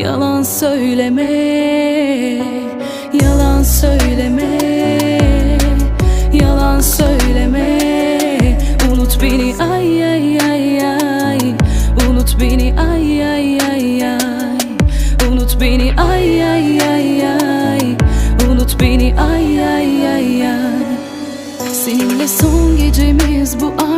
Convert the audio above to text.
Yalan söyleme Yalan söyleme Yalan söyleme. Unut beni ay ay ay ay. Unut beni ay ay ay ay. Unut beni ay ay ay ay. Unut beni ay ay ay ay. Seninle son gecemiz bu artık